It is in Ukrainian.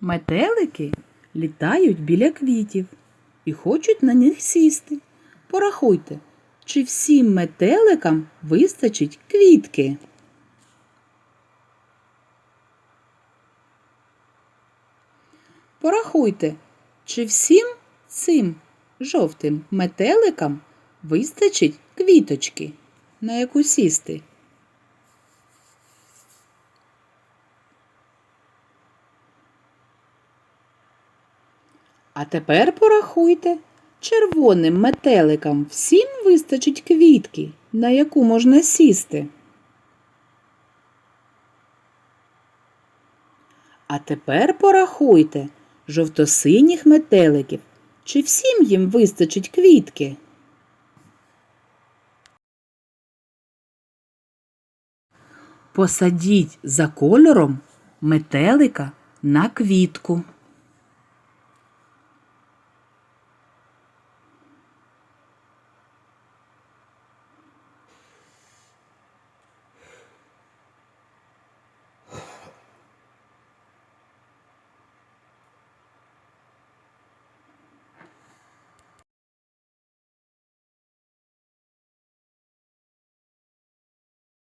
Метелики літають біля квітів і хочуть на них сісти. Порахуйте, чи всім метеликам вистачить квітки? Порахуйте, чи всім цим жовтим метеликам вистачить квіточки, на яку сісти? А тепер порахуйте, червоним метеликам всім вистачить квітки, на яку можна сісти. А тепер порахуйте жовтосиніх метеликів, чи всім їм вистачить квітки. Посадіть за кольором метелика на квітку.